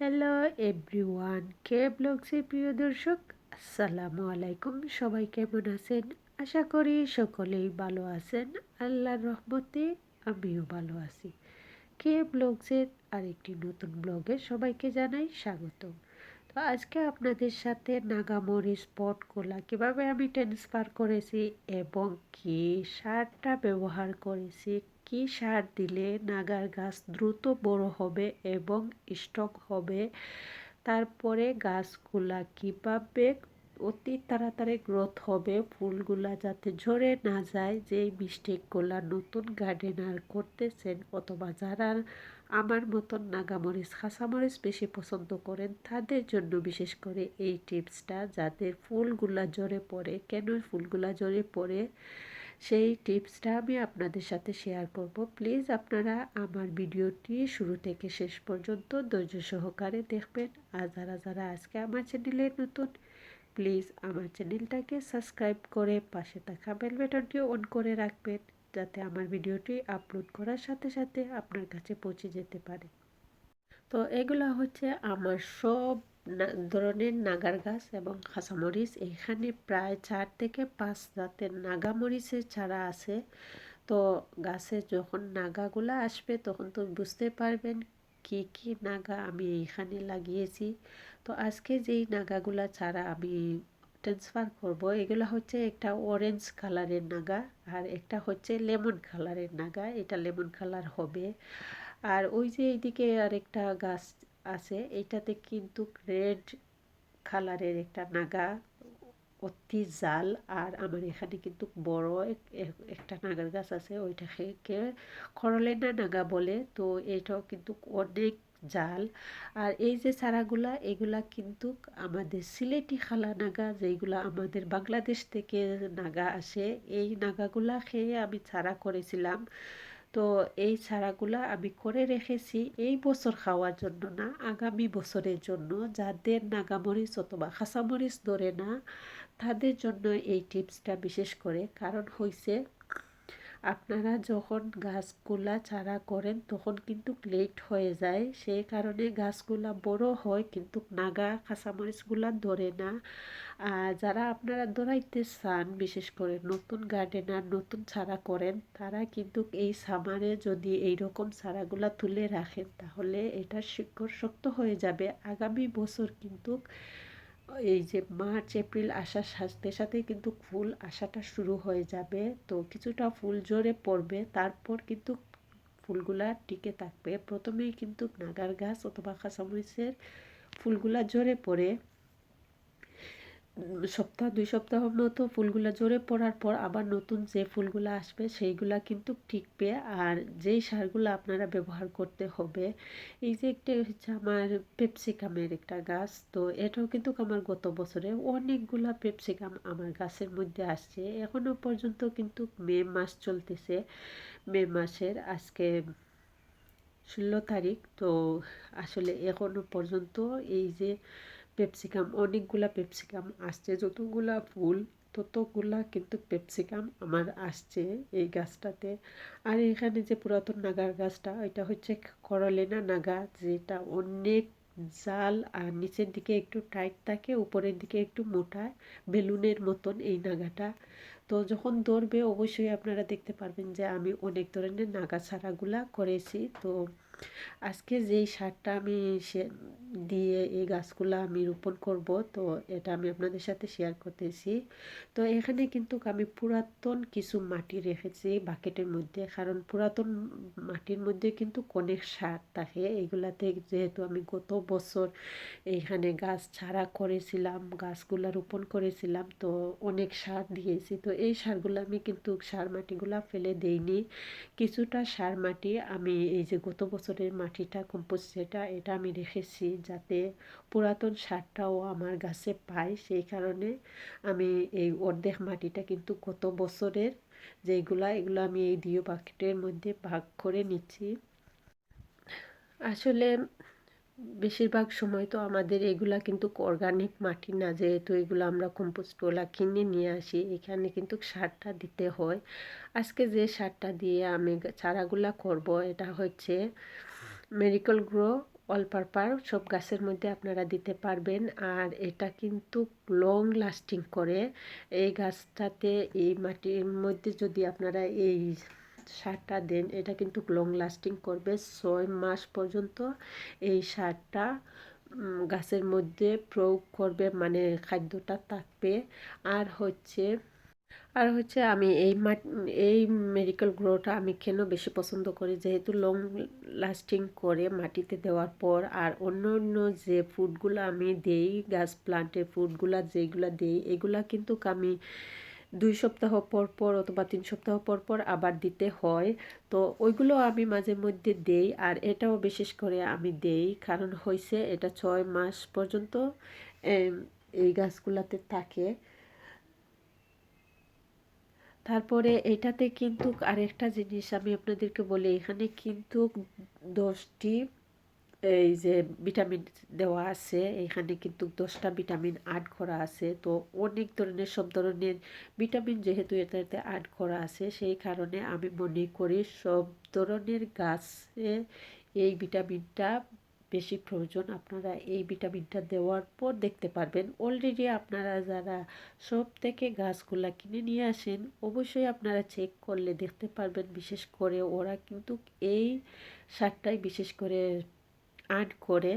Hello everyone কে ব্লগসের প্রিয় দর্শক, আসসালামু আলাইকুম। সবাই কেমন আছেন? আশা করি সকলেই ভালো আছেন। আল্লাহর রহমতে আমিও ভালো আছি। কে ব্লগসের আরেকটি নতুন ব্লগে সবাইকে জানাই স্বাগত তো আজকে আপনাদের সাথে নাগামরি স্পটগুলা কীভাবে আমি ট্রান্সফার করেছি এবং কী সারটা ব্যবহার করেছি কি সার দিলে নাগার গাছ দ্রুত বড় হবে এবং স্টক হবে? তারপরে গাছগুলা কীভাবে অতি তাড়াতাড়ি গ্রোথ হবে? ফুলগুলা যাতে ঝরে না যায়, যেই মিস্টেকগুলা নতুন গার্ডেনার করতেছেন অথবা যারা আমার মতন নাগামরিচ খাসামরিচ বেশি পছন্দ করেন, তাদের জন্য বিশেষ করে এই টিপসটা যাদের ফুলগুলা জ্বরে পড়ে। কেন ফুলগুলা জ্বরে পড়ে? সেই টিপসটা আমি আপনাদের সাথে শেয়ার করব। প্লিজ আপনারা আমার ভিডিওটি শুরু থেকে শেষ পর্যন্ত ধৈর্য সহকারে দেখবেন। আর যারা যারা আজকে আমার চ্যানেলে নতুন, প্লিজ আমার চ্যানেলটাকে সাবস্ক্রাইব করে পাশে থাকা বেল বাটনটি অন করে রাখবেন, যাতে আমার ভিডিওটি আপলোড করার সাথে সাথে আপনার কাছে পৌঁছে যেতে পারে। তো এগুলো হচ্ছে আমার সব ধরনের নাগার গাছ এবং খাসামরিচ এখানে প্রায় চার থেকে পাঁচ জাতের নাগামরিচের চারা আছে। তো গাছে যখন নাগাগুলা আসবে, তখন তো বুঝতে পারবেন কি কি নাগা আমি এখানে লাগিয়েছি। তো আজকে যেই নাগাগুলা ছাড়া আমি ট্রান্সফার করব, এগুলো হচ্ছে একটা অরেঞ্জ কালারের নাগা আর একটা হচ্ছে লেমন কালারের নাগা। এটা লেমন কালার হবে। আর ওই যে এইদিকে আরেকটা গাছ আছে এইটাতে কিন্তু রেড কালারের একটা নাগা অতি জাল, আর আমার এখানে কিন্তু বড় একটা নাগার গাছ আছে, ওইটাকে করলেনা নাগা বলে, তো এটাও কিন্তু অনেক জাল। আর এই যে চারাগুলা, এগুলা কিন্তু আমাদের সিলেটি খালা নাগা যেগুলা আমাদের বাংলাদেশ থেকে নাগা আসে, এই নাগাগুলা খেয়ে আমি চারা করেছিলাম। তো এই ছাড়াগুলো আমি করে রেখেছি এই বছর খাওয়ার জন্য না, আগামী বছরের জন্য। যাদের নাগামরিচ অথবা খাসামরিচ ধরে না, তাদের জন্য এই টিপসটা বিশেষ করে। কারণ হয়েছে আপনারা যখন গাছগুলা চারা করেন, তখন কিন্তু লেট হয়ে যায়। সেই কারণে গাছগুলা বড় হয়, কিন্তু নাগা কাঁচামরিচগুলা ধরে না। আর যারা আপনারা দৌড়াইতে চান, বিশেষ করে নতুন গার্ডেনার নতুন চারা করেন, তারা কিন্তু এই সামারে যদি এই রকম চারাগুলা তুলে রাখেন, তাহলে এটা শিকড় শক্ত হয়ে যাবে। আগামী বছর কিন্তু এই যে মার্চ, এপ্রিল আসার সাথে সাথে কিন্তু ফুল আসাটা শুরু হয়ে যাবে। তো কিছুটা ফুল জোরে পড়বে, তারপর কিন্তু ফুলগুলা টিকে থাকবে। প্রথমেই কিন্তু নাগার গাছ অথবা কাঁচামরিচের ফুলগুলা জোরে পড়ে। সপ্তাহ, দুই সপ্তাহ মতো ফুলগুলো জোরে পড়ার পর আবার নতুন যে ফুলগুলো আসবে সেইগুলা কিন্তু টিকবে আর যেই সারগুলো আপনারা ব্যবহার করতে হবে, এই যে একটা হচ্ছে আমার পেপসিকামের একটা গাছ, তো এটাও কিন্তু আমার গত বছরে অনেকগুলা পেপসিকাম আমার গাছের মধ্যে আসছে। এখনও পর্যন্ত কিন্তু মে মাস চলতেছে, মে মাসের আজকে ষোলো তারিখ, তো আসলে এখনও পর্যন্ত এই যে পেপসিকাম, অনেকগুলা পেপসিকাম আসছে। যতগুলা ফুল, ততগুলা কিন্তু পেপসিকাম আমার আসছে এই গাছটাতে। আর এখানে যে পুরাতন নাগার গাছটা, এটা হচ্ছে করলেনা নাগা, যেটা অনেক জাল আর নিচের দিকে একটু টাইট থাকে, উপরের দিকে একটু মোটা বেলুনের মতন এই নাগাটা। তো যখন ধরবে, অবশ্যই আপনারা দেখতে পারবেন যে আমি অনেক ধরনের নাগা ছাড়াগুলা করেছি। তো আজকে যেই সারটা আমি দিয়ে এই গাছগুলো আমি রোপণ করব, তো এটা আমি আপনাদের সাথে শেয়ার করতেছি। তো এখানে কিন্তু আমি পুরাতন কিছু মাটি রেখেছি বাকেটের মধ্যে, কারণ পুরাতন মাটির মধ্যে কিন্তু অনেক সার থাকে। এগুলাতে যেহেতু আমি গত বছর এইখানে গাছ ছাড়া করেছিলাম, গাছগুলো রোপণ করেছিলাম, তো অনেক সার দিয়েছি। তো এই সারগুলো আমি কিন্তু সার মাটিগুলো ফেলে দেইনি। কিছুটা সার মাটি আমি এই যে গত বছরের মাটিটা কম্পোস্ট যেটা এটা আমি রেখেছি যাতে পুরাতন সারটাও আমার গাছে পায়। সেই কারণে আমি এই অর্ধেক মাটিটা কিন্তু গত বছরের যেগুলা, এগুলো আমি এই দিও বাকেটের মধ্যে ভাগ করে নিচ্ছি। আসলে বেশিরভাগ সময় তো আমাদের এগুলা কিন্তু অর্গানিক মাটি না, যেহেতু এগুলো আমরা কম্পোস্টগুলা কিনে নিয়ে আসি, এখানে কিন্তু সারটা দিতে হয়। আজকে যে সারটা দিয়ে আমি চারাগুলা করব, এটা হচ্ছে মেরিকল গ্রো অল পারপার সব গাছের মধ্যে আপনারা দিতে পারবেন। আর এটা কিন্তু লং লাস্টিং করে। এই গাছটাতে এই মাটির মধ্যে যদি আপনারা এই সারটা দেন, এটা কিন্তু লং লাস্টিং করবে। ছয় মাস পর্যন্ত এই সারটা গাছের মধ্যে প্রয়োগ করবে মানে খাদ্যটা থাকবে। আর হচ্ছে আর হচ্ছে আমি এই মা এই মেডিকেল গ্রোটা আমি কেন বেশি পছন্দ করি? যেহেতু লং লাস্টিং করে মাটিতে দেওয়ার পর, আর অন্য অন্য যে ফুডগুলো আমি দেই, গাছ প্লান্টের ফুডগুলো যেগুলো দেই, এগুলা কিন্তু আমি দুই সপ্তাহ পর পর অথবা তিন সপ্তাহ পর পর আবার দিতে হয়। তো ওইগুলো আমি মাঝে মধ্যে দেই আর এটাও বিশেষ করে আমি দেই। কারণ হয়েছে এটা ছয় মাস পর্যন্ত এই গাছগুলাতে থাকে। তারপরে এটাতে কিন্তু আরেকটা জিনিস আমি আপনাদেরকে বলি, এখানে কিন্তু দশটি এই যে ভিটামিন দেওয়া আছে, এখানে কিন্তু দশটা ভিটামিন অ্যাড করা আছে। তো অনেক ধরনের, সব ধরনের ভিটামিন যেহেতু এটাতে অ্যাড করা আছে, সেই কারণে আমি মনে করি সব ধরনের গাছে এই ভিটামিনটা বেশি প্রয়োজন। আপনারা এই ভিটামিনটা দেওয়ার পর দেখতে পারবেন। অলরেডি আপনারা যারা সব থেকে গাছগুলা কিনে নিয়ে আসেন, অবশ্যই আপনারা চেক করলে দেখতে পারবেন। বিশেষ করে ওরা কিন্তু এই সারটাই বিশেষ করে আর্ন করে।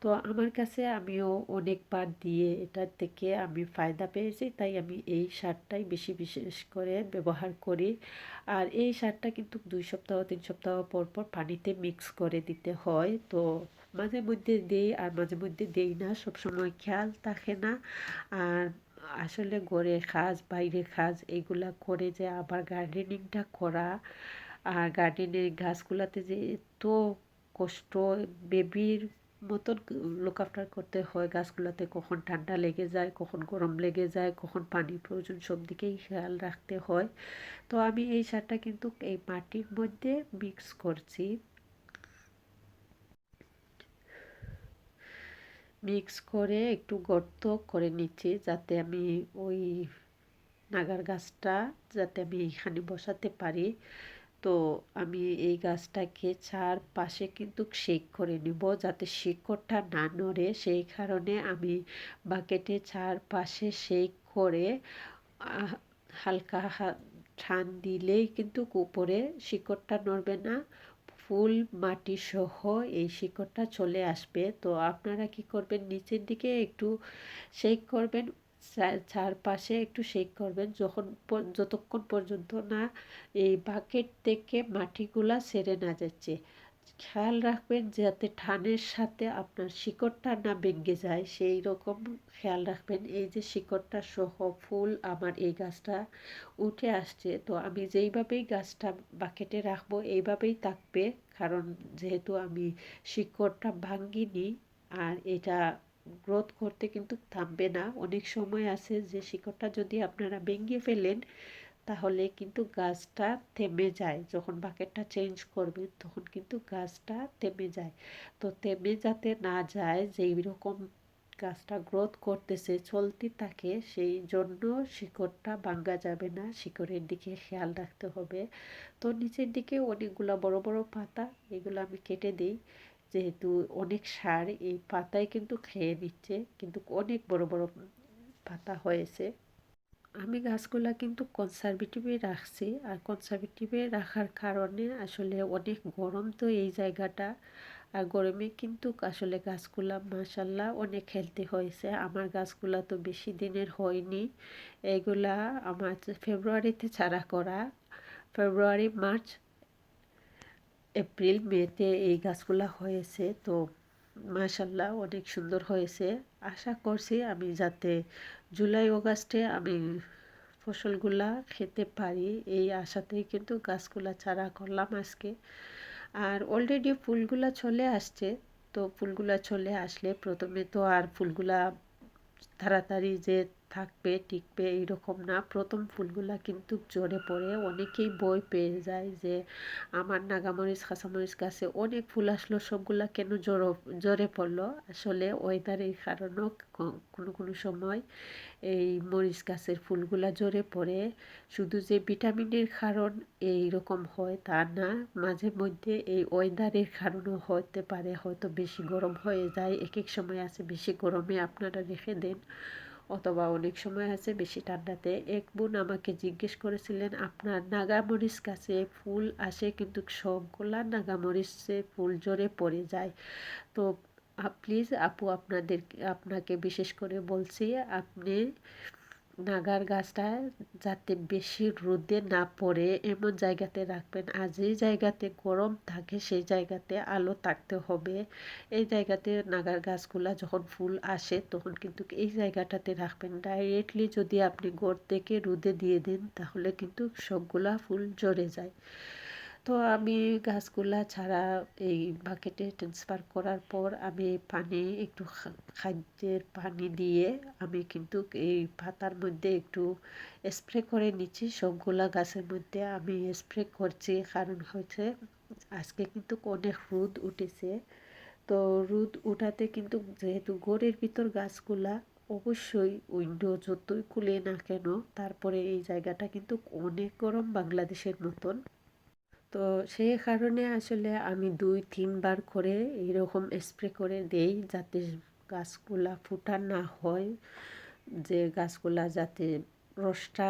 তো আমার কাছে আমিও অনেকবার দিয়ে এটার থেকে আমি ফায়দা পেয়েছি, তাই আমি এই সারটাই বেশি বিশেষ করে ব্যবহার করি। আর এই সারটা কিন্তু দুই সপ্তাহ, তিন সপ্তাহ পর পর পানিতে মিক্স করে দিতে হয়। তো মাঝে মধ্যে দেই আর মাঝে মধ্যে দেই না, সবসময় খেয়াল থাকে না। আর আসলে ঘরে কাজ বাইরে কাজ এগুলা করে যে আবার গার্ডেনিংটা করা। আর গার্ডেনের গাছগুলাতে যে এত কষ্ট, বেবির মতন লুক আফটার করতে হয় গাছগুলোতে। কখন ঠান্ডা লেগে যায়, কখন গরম লেগে যায়, কখন পানি প্রয়োজন সব দিকেই খেয়াল রাখতে হয়। তো আমি এই সারটা কিন্তু এই মাটির মধ্যে মিক্স করছি। মিক্স করে একটু গর্ত করে নিচ্ছি যাতে আমি ওই নাগার গাছটা, যাতে আমি এখানে বসাতে পারি। তো আমি এই গাছটাকে চার পাশে কিন্তু শেক করে নেব যাতে শিকড়টা না নড়ে। সেই কারণে আমি বাকেটে চার পাশে শেক করে হালকা ঠান দিলেই কিন্তু উপরে শিকড়টা নড়বে না। ফুল, মাটি সহ এই শিকড়টা চলে আসবে। তো আপনারা কি করবেন? নিচের দিকে একটু শেক করবেন। চারপাশে একটু শেক করবেন। যখন যতক্ষণ পর্যন্ত না এই বাকেট থেকে মাটিগুলা সেরে না যাচ্ছে, খেয়াল রাখবেন যাতে ঠানের সাথে আপনার শিকড়টা না ভেঙে যায়। সেই রকম খেয়াল রাখবেন। এই যে শিকড়টা সহ ফুল আমার এই গাছটা উঠে আসছে, তো আমি যেইভাবেই গাছটা বাকেটে রাখব, এইভাবেই থাকবে। কারণ যেহেতু আমি শিকড়টা ভাঙ্গিনি, আর এটা গ্রোথ করতে কিন্তু থামবে না। অনেক সময় আছে যে শিকড়টা যদি আপনারা ভেঙে ফেলেন, তাহলে কিন্তু গাছটা থেমে যায়। যখন বাকেটটা চেঞ্জ করবেন, তখন কিন্তু গাছটা থেমে যায়। তো থেমে যাতে না যায়, যেই রকম গাছটা গ্রোথ করতেছে, চলতে থাকে সেই জন্য শিকড়টা ভাঙ্গা যাবে না। শিকড়ের দিকে খেয়াল রাখতে হবে। তো নিচের দিকে অনেকগুলো বড় বড় পাতা, এগুলো আমি কেটে দিই। যেহেতু অনেক সার এই পাতায় কিন্তু খেয়ে নিচ্ছে, কিন্তু অনেক বড় বড় পাতা হয়েছে। আমি গাছগুলা কিন্তু কনসারভেটিভে রাখছি, আর কনসারভেটিভে রাখার কারণে আসলে অনেক গরম তো এই জায়গাটা, আর গরমে কিন্তু আসলে গাছগুলা মাসাল্লাহ অনেক হেলদি হয়েছে। আমার গাছগুলা তো বেশি দিনের হয়নি, এগুলা আমার ফেব্রুয়ারিতে ছাড়া করা। ফেব্রুয়ারি, মার্চ এপ্রিল, মেতে এই গাছগুলা হয়েছে। তো মাশাল্লাহ অনেক সুন্দর হয়েছে। আশা করছি আমি যাতে জুলাই, অগাস্টে আমি ফসলগুলা খেতে পারি। এই আশাতেই কিন্তু গাছগুলা চারা করলাম আজকে। আর অলরেডি ফুলগুলা চলে আসছে। তো ফুলগুলা চলে আসলে প্রথমে তো আর ফুলগুলা তাড়াতাড়ি যে থাকবে, টিকবে, এইরকম না। প্রথম ফুলগুলা কিন্তু জোরে পড়ে। অনেকেই বই পেয়ে যায় যে, আমার নাগামরিচ, কাঁচামরিচ গাছে অনেক ফুল আসলো, সবগুলা কেন জোরো জোরে পড়ল? আসলে ওয়েদারের কারণেও কোনো কোনো সময় এই মরিচ গাছের ফুলগুলা জোরে পড়ে। শুধু যে ভিটামিনের কারণ এই রকম হয় তা না, মাঝে মধ্যে এই ওয়েদারের কারণও হতে পারে। হয়তো বেশি গরম হয়ে যায় এক এক সময় আছে বেশি গরমে আপনারা রেখে দেন। অথবা অনেক সময় আছে বেশি ঠান্ডাতে। এক বোন আমাকে জিজ্ঞেস করেছিলেন, আপনার নাগামরিচ কাছে ফুল আসে কিন্তু সবগুলা নাগামরিচে ফুল জোরে পড়ে যায়। তো প্লিজ আপু, আপনাদের, আপনাকে বিশেষ করে বলছি, আপনি নাগার গাছটা যাতে বেশি রোদে না পড়ে, এমন জায়গাতে রাখবেন। আর যেই জায়গাতে গরম থাকে, সেই জায়গাতে আলো থাকতে হবে। এই জায়গাতে নাগার গাছগুলা যখন ফুল আসে, তখন কিন্তু এই জায়গাটাতে রাখবেন। ডাইরেক্টলি যদি আপনি গোড় থেকে রোদে দিয়ে দেন, তাহলে কিন্তু সবগুলা ফুল ঝরে যায়। তো আমি গাছগুলা ছাড়া এই বাকেটে ট্রান্সফার করার পর আমি পানি, একটু খাদ্যের পানি দিয়ে আমি কিন্তু এই পাতার মধ্যে একটু স্প্রে করে নিচ্ছি। সবগুলা গাছের মধ্যে আমি স্প্রে করছি। কারণ হচ্ছে আজকে কিন্তু অনেক রোদ উঠেছে। তো রোদ উঠাতে কিন্তু যেহেতু গোড়ের ভিতর গাছগুলা অবশ্যই উইন্ডো যতই খুলে না কেন, তারপরে এই জায়গাটা কিন্তু অনেক গরম বাংলাদেশের মতন। তো সেই কারণে আসলে আমি দুই, তিনবার করে এরকম স্প্রে করে দেই যাতে গাছগুলা ফুটা না হয়, যে গাছগুলা যাতে রসটা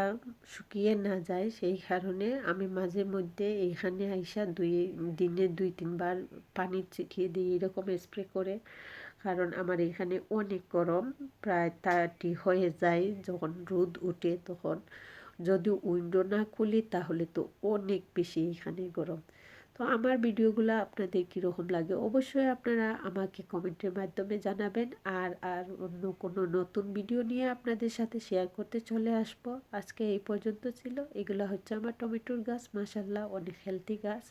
শুকিয়ে না যায়। সেই কারণে আমি মাঝে মধ্যে এইখানে আইসা দুই, দিনে দুই, তিনবার পানি ছিটিয়ে দিই এরকম স্প্রে করে। কারণ আমার এখানে অনেক গরম, প্রায় থার্টি হয়ে যায় যখন রোদ উঠে তখন। যদি উইন্ডো না খুলি, তাহলে তো অনেক বেশি এখানে গরম। তো আমার ভিডিওগুলো আপনাদের কীরকম লাগে অবশ্যই আপনারা আমাকে কমেন্টের মাধ্যমে জানাবেন। আর আর অন্য কোনো নতুন ভিডিও নিয়ে আপনাদের সাথে শেয়ার করতে চলে আসব। আজকে এই পর্যন্ত ছিল। এগুলো হচ্ছে আমার টমেটোর গাছ মাসাল্লাহ অনেক হেলদি গাছ।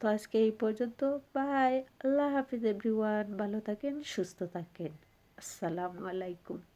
তো আজকে এই পর্যন্ত বাই আল্লাহ হাফিজ এভরিওয়ান ভালো থাকেন, সুস্থ থাকেন। আসসালামু আলাইকুম।